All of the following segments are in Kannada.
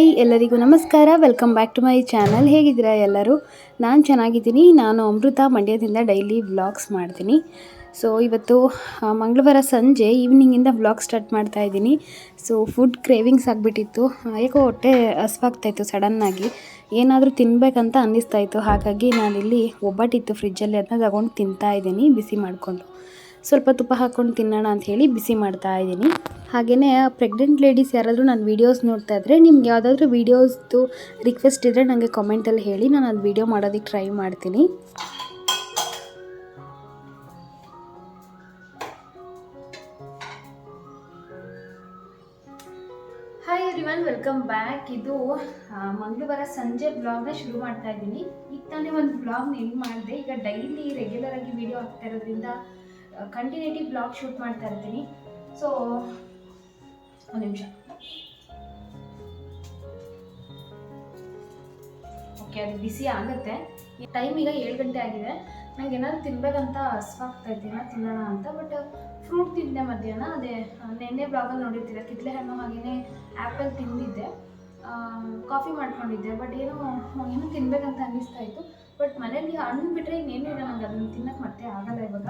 ಹಾಯ್, ಎಲ್ಲರಿಗೂ ನಮಸ್ಕಾರ. Welcome back to my channel ಹೇಗಿದ್ದೀರಾ ಎಲ್ಲರೂ? ನಾನು ಚೆನ್ನಾಗಿದ್ದೀನಿ. ನಾನು ಅಮೃತ ಮಂಡ್ಯದಿಂದ ಡೈಲಿ ವ್ಲಾಗ್ಸ್ ಮಾಡ್ತೀನಿ. ಸೊ ಇವತ್ತು ಮಂಗಳವಾರ ಸಂಜೆ ಈವ್ನಿಂಗಿಂದ ವ್ಲಾಗ್ ಸ್ಟಾರ್ಟ್ ಮಾಡ್ತಾ ಇದ್ದೀನಿ. ಸೊ ಫುಡ್ ಕ್ರೇವಿಂಗ್ಸ್ ಆಗಿಬಿಟ್ಟಿತ್ತು. ಯಾಕೋ ಹೊಟ್ಟೆ ಹಸ್ವಾಗ್ತಾಯಿತ್ತು ಸಡನ್ನಾಗಿ ಏನಾದರೂ ತಿನ್ನಬೇಕಂತ ಅನ್ನಿಸ್ತಾ ಇತ್ತು. ಹಾಗಾಗಿ ನಾನಿಲ್ಲಿ ಒಬ್ಬಟ್ಟಿತ್ತು ಫ್ರಿಜ್ಜಲ್ಲಿ ಅದನ್ನ ತಗೊಂಡು ತಿಂತಾ ಇದ್ದೀನಿ, ಬಿಸಿ ಮಾಡಿಕೊಂಡು. ಸ್ವಲ್ಪ ತುಪ್ಪ ಹಾಕ್ಕೊಂಡು ತಿನ್ನೋಣ ಅಂತ ಹೇಳಿ ಬಿಸಿ ಮಾಡ್ತಾ ಇದ್ದೀನಿ. ಹಾಗೆಯೇ ಪ್ರೆಗ್ನೆಂಟ್ ಲೇಡೀಸ್ ಯಾರಾದರೂ ನಾನು ವೀಡಿಯೋಸ್ ನೋಡ್ತಾ ಇದ್ದರೆ ನಿಮ್ಗೆ ಯಾವುದಾದ್ರೂ ವೀಡಿಯೋಸ್ದು ರಿಕ್ವೆಸ್ಟ್ ಇದ್ದರೆ ನನಗೆ ಕಾಮೆಂಟಲ್ಲಿ ಹೇಳಿ, ನಾನು ಅದು ವೀಡಿಯೋ ಮಾಡೋದಕ್ಕೆ ಟ್ರೈ ಮಾಡ್ತೀನಿ. ಹಾಯ್ ಎವ್ರಿವನ್ ವೆಲ್ಕಮ್ ಬ್ಯಾಕ್ ಇದು ಮಂಗಳವಾರ ಸಂಜೆ ಬ್ಲಾಗ್ನ ಶುರು ಮಾಡ್ತಾ ಇದ್ದೀನಿ. ಈಗ ತಾನೇ ಒಂದು ಬ್ಲಾಗ್ನ ಎಂಡ್ ಮಾಡಿದೆ. ಈಗ ಡೈಲಿ ರೆಗ್ಯುಲರ್ ಆಗಿ ವಿಡಿಯೋ ಆಗ್ತಾ ಇರೋದ್ರಿಂದ ಕಂಟಿನ್ಯೂಟಿ ಬ್ಲಾಗ್ ಶೂಟ್ ಮಾಡ್ತಾ ಇರ್ತೀನಿ. ಸೊ ಒಂದು ನಿಮಿಷ. ಓಕೆ ಅದು ಬಿಸಿ ಆಗುತ್ತೆ. ಟೈಮ್ ಈಗ ಏಳು ಗಂಟೆ ಆಗಿದೆ. ನಂಗೆ ಏನಾದ್ರು ತಿನ್ಬೇಕಂತ ಹಸ್ವಾಗ್ತಾ ಇದ್ದೀನ ತಿನ್ನೋಣ ಅಂತ ಬಟ್ ಫ್ರೂಟ್ ತಿಂದೆ ಮಧ್ಯಾಹ್ನ. ಅದೇ, ನೆನ್ನೆ ಬ್ಲಾಗಲ್ಲಿ ನೋಡಿರ್ತೀರ, ಕಿತ್ಲೆ ಹಣ್ಣು ಹಾಗೆಯೇ ಆ್ಯಪಲ್ ತಿಂದಿದ್ದೆ. ಕಾಫಿ ಮಾಡ್ಕೊಂಡಿದ್ದೆ ಬಟ್ ಏನೋ ಏನೋ ತಿನ್ಬೇಕಂತ ಅನ್ನಿಸ್ತಾ ಇತ್ತು. ಬಟ್ ಮನೇಲಿ ಹಣ್ಣು ಬಿಟ್ಟರೆ ಇನ್ನೇನು ಇಲ್ಲ ನಂಗೆ, ಅದನ್ನು ತಿನ್ನಕ್ಕೆ ಮತ್ತೆ ಆಗಲ್ಲ ಇವಾಗ.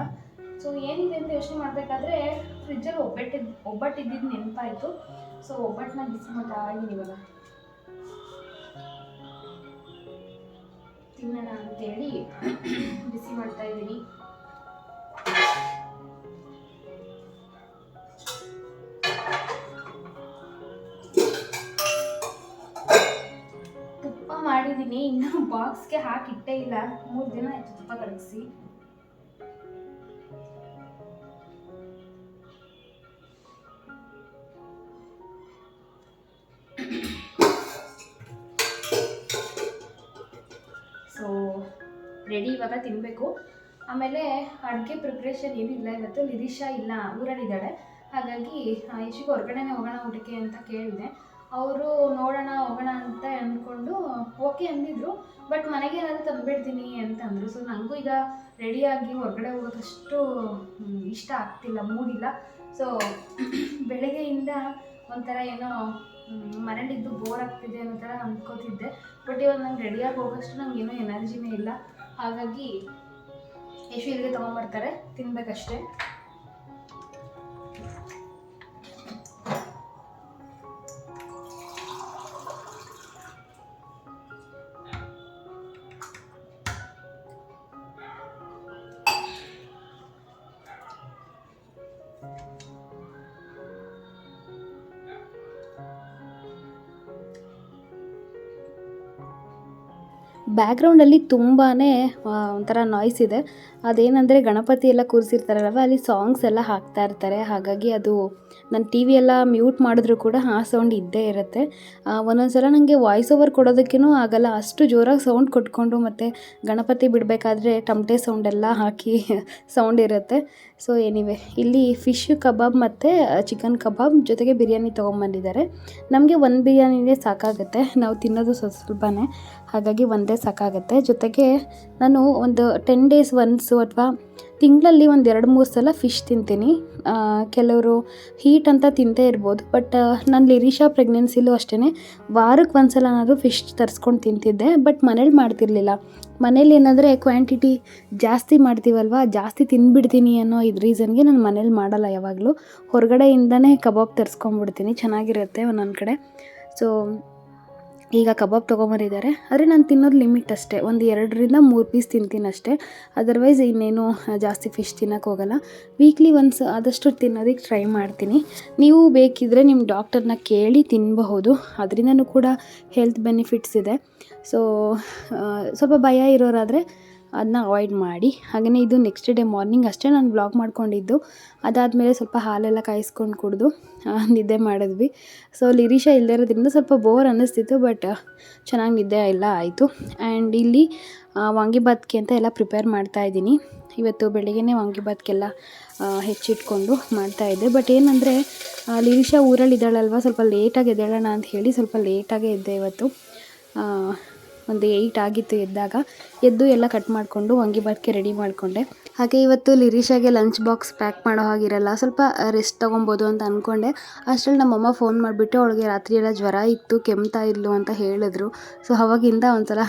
ಸೊ ಏನಿದೆ ಅಂತ ಯೋಚನೆ ಮಾಡಬೇಕಾದ್ರೆ ಫ್ರಿಜ್ಜಲ್ಲಿ ಒಬ್ಬಟ್ಟಿದ್ದು ಇದ್ದಿದ್ದು ನೆನಪಾಯಿತು. ಸೊ ಒಬ್ಬಟ್ಟನ್ನ ಬಿಸಿ ಮಾಡ್ತಾ ಇದ್ದೀನಿ ಇವಾಗ. ತಿನ್ನೋಣ ಅಂತೇಳಿ ಬಿಸಿ ಮಾಡ್ತಾ ಇದ್ದೀನಿ ತುಪ್ಪ ಮಾಡಿದ್ದೀನಿ ಇನ್ನು ಬಾಕ್ಸ್ಗೆ ಹಾಕಿಟ್ಟೇ ಇಲ್ಲ. ಮೂರು ದಿನ ಆಯ್ತು ತುಪ್ಪ ಕರಗಿಸಿ ರೆಡಿ ಇವಾಗ ತಿನ್ನಬೇಕು ಆಮೇಲೆ ಅಡುಗೆ ಪ್ರಿಪ್ರೇಷನ್ ಏನಿಲ್ಲ ಇವತ್ತು ನಿರೀಶಾ ಇಲ್ಲ ಊರಲ್ಲಿದ್ದಾಳೆ. ಹಾಗಾಗಿ ಯಶಿಗೆ ಹೊರಗಡೆನೇ ಹೋಗೋಣ ಊಟಕ್ಕೆ ಅಂತ ಕೇಳಿದೆ. ಅವರು ನೋಡೋಣ ಹೋಗೋಣ ಅಂತ ಅಂದ್ಕೊಂಡು ಓಕೆ ಅಂದಿದ್ರು. ಬಟ್ ಮನೆಗೆ ಏನಾದರೂ ತಂದುಬಿಡ್ತೀನಿ ಅಂತಂದರು ಸೊ ನನಗೂ ಈಗ ರೆಡಿಯಾಗಿ ಹೊರಗಡೆ ಹೋಗೋದಷ್ಟು ಮ್, ಇಷ್ಟ ಆಗ್ತಿಲ್ಲ ಮೂಡಿಲ್ಲ ಸೊ ಬೆಳಗ್ಗೆಯಿಂದ ಒಂಥರ ಏನೋ ಮನೇಲಿದ್ದು ಬೋರ್ ಆಗ್ತಿದೆ ಅನ್ನೋ ಥರ ಅಂದ್ಕೋತಿದ್ದೆ ಬಟ್ ಇವಾಗ ನಂಗೆ ರೆಡಿಯಾಗಿ ಹೋಗೋಷ್ಟು ಏನೋ ಎನರ್ಜಿನೇ ಇಲ್ಲ. ಹಾಗಾಗಿ ಎಷ್ಟು ಇಲ್ಲಿಗೆ ತೊಗೊಂಬರ್ತಾರೆ ತಿನ್ಬೇಕಷ್ಟೇ. ಬ್ಯಾಕ್ಗ್ರೌಂಡಲ್ಲಿ ತುಂಬಾ ಒಂಥರ ನಾಯ್ಸ್ ಇದೆ. ಅದೇನಂದರೆ ಗಣಪತಿ ಎಲ್ಲ ಕೂರಿಸಿರ್ತಾರಲ್ವ, ಅಲ್ಲಿ ಸಾಂಗ್ಸ್ ಎಲ್ಲ ಹಾಕ್ತಾ ಇರ್ತಾರೆ. ಹಾಗಾಗಿ ಅದು ನನ್ನ ಟಿ ವಿ ಎಲ್ಲ ಮ್ಯೂಟ್ ಮಾಡಿದ್ರು ಕೂಡ ಆ ಸೌಂಡ್ ಇದ್ದೇ ಇರುತ್ತೆ. ಒಂದೊಂದು ಸಲ ನನಗೆ ವಾಯ್ಸ್ ಓವರ್ ಕೊಡೋದಕ್ಕೂ ಆಗಲ್ಲ. ಅಷ್ಟು ಜೋರಾಗಿ ಸೌಂಡ್ ಕೊಟ್ಕೊಂಡು ಮತ್ತು ಗಣಪತಿ ಬಿಡಬೇಕಾದ್ರೆ ಟಮಟೆ ಸೌಂಡ್ ಎಲ್ಲ ಹಾಕಿ ಸೌಂಡ್ ಇರುತ್ತೆ. ಸೊ ಎನಿವೆ ಇಲ್ಲಿ ಫಿಶ್ ಕಬಾಬ್ ಮತ್ತು ಚಿಕನ್ ಕಬಾಬ್ ಜೊತೆಗೆ ಬಿರಿಯಾನಿ ತೊಗೊಂಬಂದಿದ್ದಾರೆ. ನಮಗೆ ಒಂದು ಬಿರಿಯಾನಿನೇ ಸಾಕಾಗುತ್ತೆ. ನಾವು ತಿನ್ನೋದು ಸ್ವಲ್ಪ ಸ್ವಲ್ಪನೇ. ಹಾಗಾಗಿ ಒಂದೇ ಸಾಕಾಗುತ್ತೆ. ಜೊತೆಗೆ ನಾನು ಒಂದು ಟೆನ್ ಡೇಸ್ ಒನ್ಸು ಅಥವಾ ತಿಂಗಳಲ್ಲಿ ಒಂದು ಎರಡು ಮೂರು ಸಲ ಫಿಶ್ ತಿಂತೀನಿ. ಕೆಲವರು ಹೀಟ್ ಅಂತ ತಿಂತೇ ಇರ್ಬೋದು. ಬಟ್ ನಾನು ಲಿರಿಷಾ ಪ್ರೆಗ್ನೆನ್ಸಿಲೂ ಅಷ್ಟೇ ವಾರಕ್ಕೆ ಒಂದು ನಾನು ಫಿಶ್ ತರಿಸ್ಕೊಂಡು ತಿಂತಿದ್ದೆ. ಬಟ್ ಮನೇಲಿ ಮಾಡ್ತಿರ್ಲಿಲ್ಲ. ಮನೇಲಿ ಏನಂದರೆ ಕ್ವಾಂಟಿಟಿ ಜಾಸ್ತಿ ಮಾಡ್ತೀವಲ್ವ? ಜಾಸ್ತಿ ತಿಂದ್ಬಿಡ್ತೀನಿ ಅನ್ನೋ ಇದು ರೀಸನ್ಗೆ ನಾನು ಮನೇಲಿ ಮಾಡಲ್ಲ ಯಾವಾಗಲೂ. ಹೊರಗಡೆಯಿಂದನೇ ಕಬಾಬ್ ತರಿಸ್ಕೊಂಬಿಡ್ತೀನಿ ಚೆನ್ನಾಗಿರುತ್ತೆ ಒಂದೊಂದು ಕಡೆ. ಸೊ ಈಗ ಕಬಾಬ್ ತೊಗೊಂಬರಿದ್ದಾರೆ ಆದರೆ ನಾನು ತಿನ್ನೋದು ಲಿಮಿಟ್ ಅಷ್ಟೇ. ಒಂದು ಎರಡರಿಂದ ಮೂರು ಪೀಸ್ ತಿಂತೀನಿ ಅಷ್ಟೇ. ಅದರ್ವೈಸ್ ಇನ್ನೇನು ಜಾಸ್ತಿ ಫಿಶ್ ತಿನ್ನೋಕೆ ಹೋಗಲ್ಲ. ವೀಕ್ಲಿ ಒನ್ಸ್ ಆದಷ್ಟು ತಿನ್ನೋದಕ್ಕೆ ಟ್ರೈ ಮಾಡ್ತೀನಿ. ನೀವು ಬೇಕಿದ್ದರೆ ನಿಮ್ಮ ಡಾಕ್ಟರ್ನ ಕೇಳಿ ತಿನ್ನಬಹುದು ಅದರಿಂದನೂ ಕೂಡ ಹೆಲ್ತ್ ಬೆನಿಫಿಟ್ಸ್ ಇದೆ. ಸೊ ಸ್ವಲ್ಪ ಭಯ ಇರೋರಾದರೆ ಅದನ್ನ ಅವಾಯ್ಡ್ ಮಾಡಿ. ಹಾಗೆಯೇ ಇದು ನೆಕ್ಸ್ಟ್ ಡೇ ಮಾರ್ನಿಂಗ್ ಅಷ್ಟೇ ನಾನು ಬ್ಲಾಗ್ ಮಾಡ್ಕೊಂಡಿದ್ದು. ಅದಾದಮೇಲೆ ಸ್ವಲ್ಪ ಹಾಲೆಲ್ಲ ಕಾಯಿಸ್ಕೊಂಡು ಕುಡಿದು ನಿದ್ದೆ ಮಾಡಿದ್ವಿ. ಸೊ ಲಿರಿಷಾ ಇಲ್ಲದೇ ಇರೋದ್ರಿಂದ ಸ್ವಲ್ಪ ಬೋರ್ ಅನ್ನಿಸ್ತಿತ್ತು ಬಟ್ ಚೆನ್ನಾಗಿ ನಿದ್ದೆ ಎಲ್ಲ ಆಯಿತು. ಆ್ಯಂಡ್ ಇಲ್ಲಿ ವಾಂಗಿಬಾತ್ಗೆ ಅಂತ ಎಲ್ಲ ಪ್ರಿಪೇರ್ ಮಾಡ್ತಾ ಇದ್ದೀನಿ. ಇವತ್ತು ಬೆಳಿಗ್ಗೆನೇ ವಾಂಗಿಭಾತ್ಗೆಲ್ಲ ಆ, ಹೆಚ್ಚಿಟ್ಕೊಂಡು ಮಾಡ್ತಾಯಿದ್ದೆ ಬಟ್ ಏನಂದರೆ ಲಿರಿಷಾ ಊರಲ್ಲಿ ಇದ್ದಾಳಲ್ವ ಸ್ವಲ್ಪ ಲೇಟಾಗಿ ಎದ್ದೇಳೋಣ ಅಂತ ಹೇಳಿ ಸ್ವಲ್ಪ ಲೇಟಾಗೇ ಇದ್ದೆ ಇವತ್ತು. ಒಂದು ಏಯ್ಟ್ ಆಗಿತ್ತು ಎದ್ದಾಗ, ಎದ್ದು ಎಲ್ಲ ಕಟ್ ಮಾಡಿಕೊಂಡು ವಾಂಗಿಬಾತ್ಗೆ ರೆಡಿ ಮಾಡಿಕೊಂಡೆ. ಹಾಗೆ ಇವತ್ತು ಲಿರೀಶಾಗೆ ಲಂಚ್ ಬಾಕ್ಸ್ ಪ್ಯಾಕ್ ಮಾಡೋ ಹಾಗಿರಲ್ಲ ಸ್ವಲ್ಪ ರೆಸ್ಟ್ ತೊಗೊಬೋದು ಅಂತ ಅಂದ್ಕೊಂಡೆ ಅಷ್ಟರಲ್ಲಿ ನಮ್ಮಮ್ಮ ಫೋನ್ ಮಾಡಿಬಿಟ್ಟು ಅವಳಿಗೆ ರಾತ್ರಿ ಎಲ್ಲ ಜ್ವರ ಇತ್ತು, ಕೆಮ್ತಾ ಇದ್ಲು ಅಂತ ಹೇಳಿದ್ರು. ಸೊ ಅವಾಗಿಂದ ಒಂಥರ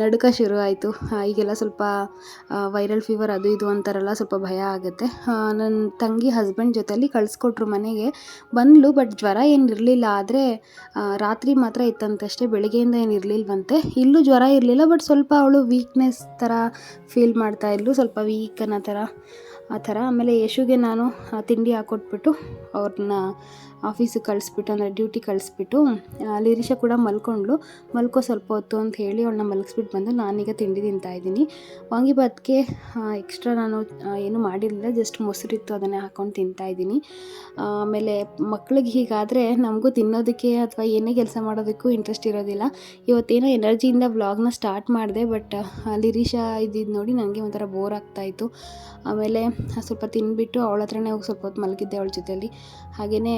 ನಡುಕ ಶುರು ಆಯಿತು. ಈಗೆಲ್ಲ ಸ್ವಲ್ಪ ವೈರಲ್ ಫೀವರ್ ಅದು ಇದು ಅಂತಾರಲ್ಲ, ಸ್ವಲ್ಪ ಭಯ ಆಗುತ್ತೆ. ನನ್ನ ತಂಗಿ ಹಸ್ಬೆಂಡ್ ಜೊತೆಯಲ್ಲಿ ಕಳಿಸ್ಕೊಟ್ರು ಮನೆಗೆ. ಬಂದ್ಲು ಬಟ್ ಜ್ವರ ಏನು ಇರಲಿಲ್ಲ ಆದರೆ ರಾತ್ರಿ ಮಾತ್ರ ಇತ್ತಂತಷ್ಟೇ ಬೆಳಗ್ಗೆಯಿಂದ ಏನು ಇರಲಿಲ್ವಂತೆ ಇಲ್ಲೂ ಜ್ವರ ಇರಲಿಲ್ಲ ಬಟ್ ಸ್ವಲ್ಪ ಅವಳು ವೀಕ್ನೆಸ್ ಥರ ಫೀಲ್ ಮಾಡ್ತಾ ಇದ್ಲು. ಸ್ವಲ್ಪ ವೀಕ್ ಅನ್ನೋ ಥರ. ಆ ಥರ. ಆಮೇಲೆ ಯಶುಗೆ ನಾನು ತಿಂಡಿ ಹಾಕ್ಕೊಟ್ಬಿಟ್ಟು ಅವ್ರನ್ನ ಆಫೀಸಿಗೆ ಕಳಿಸ್ಬಿಟ್ಟು, ಅಂದರೆ ಡ್ಯೂಟಿ ಕಳಿಸ್ಬಿಟ್ಟು ಲಿರಿಷ ಕೂಡ ಮಲ್ಕೊಂಡ್ಳು. ಮಲ್ಕೋ ಸ್ವಲ್ಪ ಹೊತ್ತು ಅಂತ ಹೇಳಿ ಅವಳನ್ನ ಮಲಗಿಸ್ಬಿಟ್ಟು ಬಂದು ನಾನೀಗ ತಿಂಡಿ ತಿಂತಾ ಇದ್ದೀನಿ. ವಾಂಗಿಬಾತ್ಗೆ ಎಕ್ಸ್ಟ್ರಾ ನಾನು ಏನು ಮಾಡಿರಲಿಲ್ಲ ಜಸ್ಟ್ ಮೊಸರಿತ್ತು ಅದನ್ನೇ ಹಾಕ್ಕೊಂಡು ತಿಂತಾ ಇದ್ದೀನಿ. ಆಮೇಲೆ ಮಕ್ಳಿಗೆ ಹೀಗಾದರೆ ನಮಗೂ ತಿನ್ನೋದಕ್ಕೆ ಅಥವಾ ಏನೇ ಕೆಲಸ ಮಾಡೋದಕ್ಕೂ ಇಂಟ್ರೆಸ್ಟ್ ಇರೋದಿಲ್ಲ. ಇವತ್ತೇನೋ ಎನರ್ಜಿಯಿಂದ ವ್ಲಾಗ್ನ ಸ್ಟಾರ್ಟ್ ಮಾಡಿದೆ ಬಟ್ ಲಿರೀಶಾ ಇದ್ದಿದ್ದು ನೋಡಿ ನನಗೆ ಒಂಥರ ಬೋರ್ ಆಗ್ತಾಯಿತ್ತು ಆಮೇಲೆ ಸ್ವಲ್ಪ ತಿನ್ಬಿಟ್ಟು ಅವಳ ಹತ್ರನೇ ಹೋಗಿ ಸ್ವಲ್ಪ ಹೊತ್ತು ಮಲಗಿದ್ದೆ ಅವಳ ಜೊತೆಯಲ್ಲಿ. ಹಾಗೆಯೇ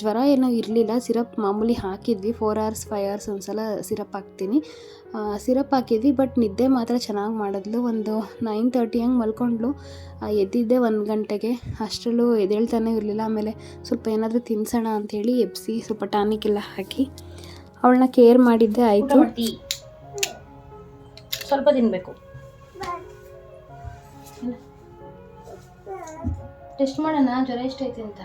ಜ್ವರ ಏನೂ ಇರಲಿಲ್ಲ. ಸಿರಪ್ ಮಾಮೂಲಿ ಹಾಕಿದ್ವಿ. ಫೋರ್ ಅವರ್ಸ್ ಫೈವ್ ಅವರ್ಸ್ ಒಂದ್ಸಲ ಸಿರಪ್ ಹಾಕ್ತೀನಿ. ಸಿರಪ್ ಹಾಕಿದ್ವಿ ಬಟ್ ನಿದ್ದೆ ಮಾತ್ರ ಚೆನ್ನಾಗಿ ಮಾಡಿದ್ಲು. ಒಂದು ನೈನ್ ತರ್ಟಿ ಹಂಗೆ ಮಲ್ಕೊಂಡ್ಲು ಎದ್ದಿದ್ದೆ ಒಂದು ಗಂಟೆಗೆ. ಅಷ್ಟರಲ್ಲೂ ಎದ್ದೇಳ್ತಾನೆ ಇರಲಿಲ್ಲ. ಆಮೇಲೆ ಸ್ವಲ್ಪ ಏನಾದರೂ ತಿನ್ಸೋಣ ಅಂಥೇಳಿ ಎಬ್ಸಿ ಸ್ವಲ್ಪ ಟಾನಿಕ್ ಎಲ್ಲ ಹಾಕಿ ಅವಳನ್ನ ಕೇರ್ ಮಾಡಿದ್ದೆ ಆಯಿತು. ಸ್ವಲ್ಪ ತಿನ್ಬೇಕು. ಟೆಸ್ಟ್ ಮಾಡೋಣ ಜ್ವರ ಎಷ್ಟೈತೆ ಅಂತ?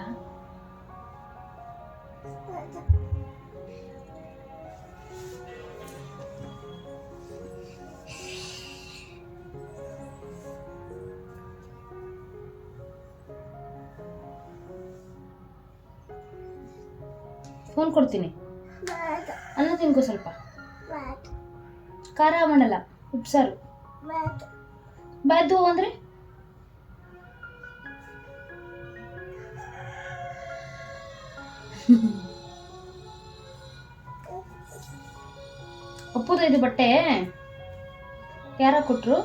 ಫೋನ್ ಕೊಡ್ತೀನಿ. ಅನ್ನ ತಿನ್ಕೋ ಸ್ವಲ್ಪ. ಖಾರ ಮಾಡಲ್ಲ ಉಪ್ಸಾರು. ಬಾಯ್ದು ಅಂದ್ರೆ? ಒಪ್ಪುದ ಇದು ಬಟ್ಟೆ ಯಾರ ಕೊಟ್ರು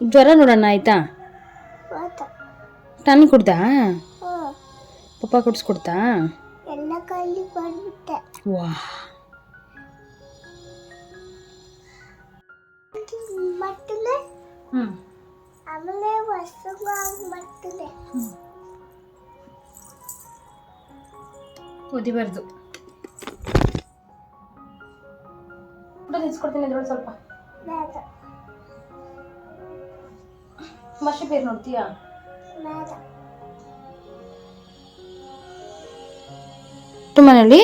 ಜ್ವರ ನೋಡೋಣ ಆಯ್ತಾ ಟಾನಿ ಕುಡ್ದಾ ಪಪ್ಪ ಕುಡಿಸ್ಕೊಡ್ತಾ ಎಲ್ಲ ಕೈಲಿ ಬಂದ್ಬಿಟ್ಟೆ ವಾ ಓದಿಬಾರ್ದು ಊಟ ನಿಲ್ಸ್ಕೊಡ್ತೀನಿ ಇದ್ರೊಳಗೆ ಸ್ವಲ್ಪ. ಮಸಿ ಬೇರೆ ನೋಡ್ತೀಯಾ? ಮನೇಲಿ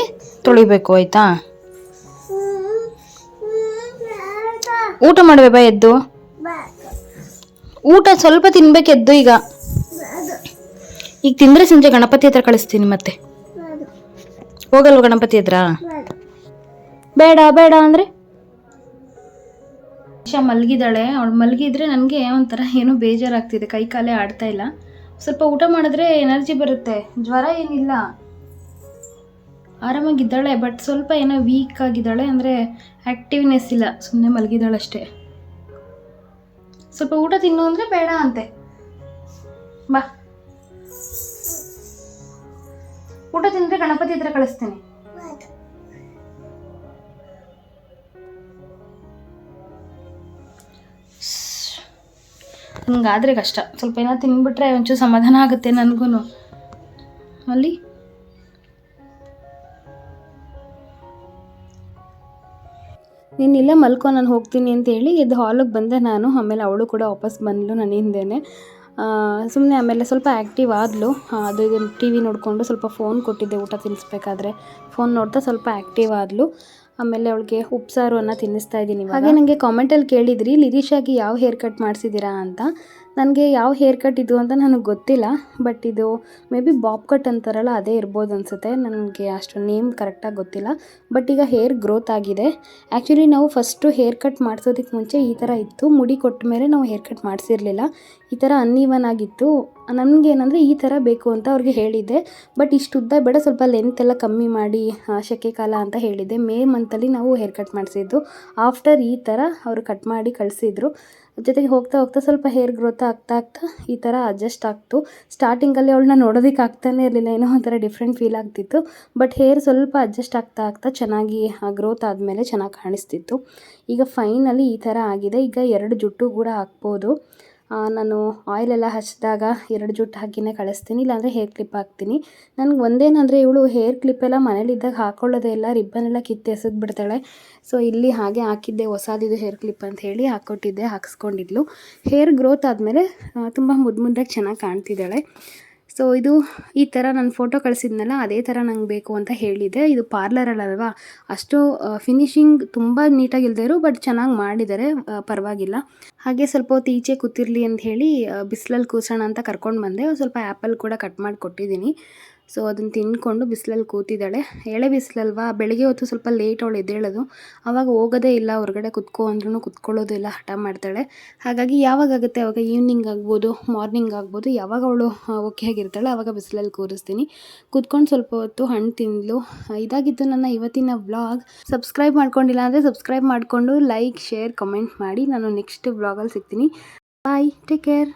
ತೊಳಿಬೇಕು ಆಯ್ತಾ? ಊಟ ಮಾಡುವೆ ಬಾ ಎದ್ದು. ಊಟ ಸ್ವಲ್ಪ ತಿನ್ಬೇಕು ಎದ್ದು ಈಗ. ಈಗ ತಿಂದ್ರೆ ಸಂಜೆ ಗಣಪತಿ ಹತ್ರ ಕಳಿಸ್ತೀನಿ ಮತ್ತೆ. ಹೋಗಲ್ವ ಗಣಪತಿ ಹತ್ರ? ಬೇಡ ಬೇಡ ಅಂದ್ರೆ? ನಿಶಾ ಮಲಗಿದಾಳೆ ಅವಳು ಮಲಗಿದ್ರೆ ನನಗೆ ಒಂಥರ ಏನೋ ಬೇಜಾರಾಗ್ತಿದೆ. ಕೈ ಕಾಲೇ ಆಡ್ತಾ ಇಲ್ಲ. ಸ್ವಲ್ಪ ಊಟ ಮಾಡಿದ್ರೆ ಎನರ್ಜಿ ಬರುತ್ತೆ. ಜ್ವರ ಏನಿಲ್ಲ. ಆರಾಮಾಗಿದ್ದಾಳೆ, ಬಟ್ ಸ್ವಲ್ಪ ಏನೋ ವೀಕ್ ಆಗಿದ್ದಾಳೆ ಅಂದರೆ ಆ್ಯಕ್ಟಿವ್ನೆಸ್ ಇಲ್ಲ. ಸುಮ್ಮನೆ ಮಲಗಿದ್ದಾಳೆ ಅಷ್ಟೇ. ಸ್ವಲ್ಪ ಊಟ ತಿನ್ನು ಅಂದರೆ ಬೇಡ ಅಂತೆ. ಬಾ. ಊಟ ತಿಂದ್ರೆ ಗಣಪತಿ ಹತ್ರ ಕಳಿಸ್ತೀನಿ. ಬೇಡ ಹಿಂಗಾದ್ರೆ ಕಷ್ಟ. ಸ್ವಲ್ಪ ಏನೋ ತಿನ್ಬಿಟ್ರೆ ಒಂಚೂರು ಸಮಾಧಾನ ಆಗುತ್ತೆ ನನಗೂ ಅಲ್ಲಿ? ನೀನು ಇಲ್ಲೇ ಮಲ್ಕೊ ನಾನು ಹೋಗ್ತೀನಿ ಅಂತ ಹೇಳಿ ಎದ್ದು ಹಾಲಿಗೆ ಬಂದೆ ನಾನು. ಆಮೇಲೆ ಅವಳು ಕೂಡ ವಾಪಸ್ ಬಂದಳು ನನ್ನ ಹಿಂದೆನೇ ಸುಮ್ಮನೆ ಆಮೇಲೆ ಸ್ವಲ್ಪ ಆ್ಯಕ್ಟಿವ್ ಆದಲು. ಅದು ಇದು ಟಿ ವಿ ನೋಡಿಕೊಂಡು ಸ್ವಲ್ಪ ಫೋನ್ ಕೊಟ್ಟಿದ್ದೆ, ಊಟ ತಿನ್ನಿಸ್ಬೇಕಾದ್ರೆ ಫೋನ್ ನೋಡ್ತಾ ಸ್ವಲ್ಪ ಆ್ಯಕ್ಟಿವ್ ಆದಲು. ಆಮೇಲೆ ಅವಳಿಗೆ ಉಪ್ಸಾರು ಅನ್ನ ತಿನ್ನಿಸ್ತಾ ಇದ್ದೀನಿ ಹಾಗೆ ನನಗೆ ಕಾಮೆಂಟಲ್ಲಿ ಕೇಳಿದ್ರಿ ಲಿರೀಶಾಗಿ ಯಾವ ಹೇರ್ ಕಟ್ ಮಾಡಿಸಿದ್ದೀರಾ ಅಂತ? ನನಗೆ ಯಾವ ಹೇರ್ ಕಟ್ ಇದು ಅಂತ ನನಗೆ ಗೊತ್ತಿಲ್ಲ ಬಟ್ ಇದು ಮೇ ಬಿ ಬಾಬ್ ಕಟ್ ಅಂತಾರಲ್ಲ, ಅದೇ ಇರ್ಬೋದು ಅನಿಸುತ್ತೆ. ನನಗೆ ಅಷ್ಟು ನೇಮ್ ಕರೆಕ್ಟಾಗಿ ಗೊತ್ತಿಲ್ಲ ಬಟ್ ಈಗ ಹೇರ್ ಗ್ರೋತ್ ಆಗಿದೆ. ಆ್ಯಕ್ಚುಲಿ ನಾವು ಫಸ್ಟು ಹೇರ್ ಕಟ್ ಮಾಡಿಸೋದಕ್ಕೆ ಮುಂಚೆ ಈ ಥರ ಇತ್ತು. ಮುಡಿ ಕೊಟ್ಟ ಮೇಲೆ ನಾವು ಹೇರ್ ಕಟ್ ಮಾಡಿಸಿರಲಿಲ್ಲ. ಈ ಥರ ಅನ್ಇವನ್ ಆಗಿತ್ತು ನನಗೆ ಏನಂದರೆ ಈ ಥರ ಬೇಕು ಅಂತ ಅವ್ರಿಗೆ ಹೇಳಿದ್ದೆ. ಬಟ್ ಇಷ್ಟು ಉದ್ದ ಬೇಡ, ಸ್ವಲ್ಪ ಲೆಂತ್ ಎಲ್ಲ ಕಮ್ಮಿ ಮಾಡಿ ಸೆಕೆ ಕಾಲ ಅಂತ ಹೇಳಿದ್ದೆ. ಮೇ ಮಂತಲ್ಲಿ ನಾವು ಹೇರ್ ಕಟ್ ಮಾಡಿಸಿದ್ದು. ಆಫ್ಟರ್ ಈ ಥರ ಅವರು ಕಟ್ ಮಾಡಿ ಕಳಿಸಿದ್ರು. ಜೊತೆಗೆ ಹೋಗ್ತಾ ಹೋಗ್ತಾ ಸ್ವಲ್ಪ ಹೇರ್ ಗ್ರೋತ್ ಆಗ್ತಾ ಆಗ್ತಾ ಈ ಥರ ಅಡ್ಜಸ್ಟ್ ಆಗ್ತು. ಸ್ಟಾರ್ಟಿಂಗಲ್ಲಿ ಅವಳನ್ನ ನೋಡೋದಕ್ಕೆ ಆಗ್ತಾನೆ ಇರಲಿಲ್ಲ, ಏನೋ ಒಂಥರ ಡಿಫ್ರೆಂಟ್ ಫೀಲ್ ಆಗ್ತಿತ್ತು. ಬಟ್ ಹೇರ್ ಸ್ವಲ್ಪ ಅಡ್ಜಸ್ಟ್ ಆಗ್ತಾ ಆಗ್ತಾ ಚೆನ್ನಾಗಿ ಗ್ರೋತ್ ಆದಮೇಲೆ ಚೆನ್ನಾಗಿ ಕಾಣಿಸ್ತಿತ್ತು. ಈಗ ಫೈನಲಿ ಈ ಥರ ಆಗಿದೆ. ಈಗ ಎರಡು ಜುಟ್ಟು ಕೂಡ ಹಾಕ್ಬೋದು. ನಾನು ಆಯಿಲೆಲ್ಲ ಹಚ್ಚಿದಾಗ ಎರಡು ಜುಟ್ಟು ಹಾಕಿನೇ ಕಳಿಸ್ತೀನಿ, ಇಲ್ಲಾಂದರೆ ಹೇರ್ ಕ್ಲಿಪ್ ಹಾಕ್ತೀನಿ. ನನಗೆ ಒಂದೇನಂದರೆ ಇವಳು ಹೇರ್ ಕ್ಲಿಪ್ಪೆಲ್ಲ ಮನೇಲಿದ್ದಾಗ ಹಾಕ್ಕೊಳ್ಳೋದೇ ಇಲ್ಲ ರಿಬ್ಬನೆಲ್ಲ ಕಿತ್ತು ಎಸೆದು ಬಿಡ್ತಾಳೆ ಸೊ ಇಲ್ಲಿ ಹಾಗೆ ಹಾಕಿದ್ದೆ ಹೊಸದಿದು ಹೇರ್ ಕ್ಲಿಪ್ ಅಂತ ಹೇಳಿ ಹಾಕ್ಕೊಟ್ಟಿದ್ದೆ ಹಾಕ್ಸ್ಕೊಂಡಿದ್ಲು. ಹೇರ್ ಗ್ರೋತ್ ಆದಮೇಲೆ ತುಂಬ ಮುದ್ದು ಮುದ್ದಾಗಿ ಚೆನ್ನಾಗಿ ಕಾಣ್ತಿದ್ದಾಳೆ. ಸೊ ಇದು ಈ ಥರ ನಾನು ಫೋಟೋ ಕಳಿಸಿದ್ನಲ್ಲ, ಅದೇ ಥರ ನಂಗೆ ಬೇಕು ಅಂತ ಹೇಳಿದೆ. ಇದು ಪಾರ್ಲರಲ್ಲಲ್ವಾ ಅಷ್ಟು ಫಿನಿಶಿಂಗ್ ತುಂಬ ನೀಟಾಗಿ ಇರೋ ಬಟ್ ಚೆನ್ನಾಗಿ ಮಾಡಿದ್ದಾರೆ ಪರವಾಗಿಲ್ಲ. ಹಾಗೆ ಸ್ವಲ್ಪ ಹೊತ್ತು ಈಚೆ ಕೂತಿರ್ಲಿ ಅಂತ ಹೇಳಿ ಬಿಸಿಲಲ್ಲಿ ಕೂಸೋಣ ಅಂತ ಕರ್ಕೊಂಡು ಬಂದೆ. ಸ್ವಲ್ಪ ಆ್ಯಪಲ್ ಕೂಡ ಕಟ್ ಮಾಡಿ ಕೊಟ್ಟಿದ್ದೀನಿ ಸೊ ಅದನ್ನು ತಿಂದ್ಕೊಂಡು ಬಿಸಿಲಲ್ಲಿ ಕೂತಿದ್ದಾಳೆ. ಎಳೆ ಬಿಸಿಲಲ್ವಾ? ಬೆಳಗ್ಗೆ ಹೊತ್ತು ಸ್ವಲ್ಪ ಲೇಟ್ ಅವಳು ಎದ್ದೇಳೋದು. ಆವಾಗ ಹೋಗೋದೇ ಇಲ್ಲ, ಹೊರಗಡೆ ಕುತ್ಕೋ ಅಂದ್ರೂ ಕುತ್ಕೊಳ್ಳೋದು ಇಲ್ಲ, ಹಠ ಮಾಡ್ತಾಳೆ. ಹಾಗಾಗಿ ಯಾವಾಗ ಆವಾಗ ಈವ್ನಿಂಗ್ ಆಗ್ಬೋದು ಮಾರ್ನಿಂಗ್ ಆಗ್ಬೋದು. ಯಾವಾಗ ಅವಳು ಓಕೆ ಆಗಿರ್ತಾಳೆ ಆವಾಗ ಬಿಸಿಲಲ್ಲಿ ಕೂರಿಸ್ತೀನಿ. ಕುತ್ಕೊಂಡು ಸ್ವಲ್ಪ ಹೊತ್ತು ಹಣ್ಣು ತಿಂದಳು ಇದಾಗಿತ್ತು ನನ್ನ ಇವತ್ತಿನ ವ್ಲಾಗ್ ಸಬ್ಸ್ಕ್ರೈಬ್ ಮಾಡ್ಕೊಂಡಿಲ್ಲ ಅಂದರೆ ಸಬ್ಸ್ಕ್ರೈಬ್ ಮಾಡಿಕೊಂಡು ಲೈಕ್ ಶೇರ್ ಕಮೆಂಟ್ ಮಾಡಿ. ನಾನು ನೆಕ್ಸ್ಟ್ ವ್ಲಾಗಲ್ಲಿ ಸಿಗ್ತೀನಿ. Bye take care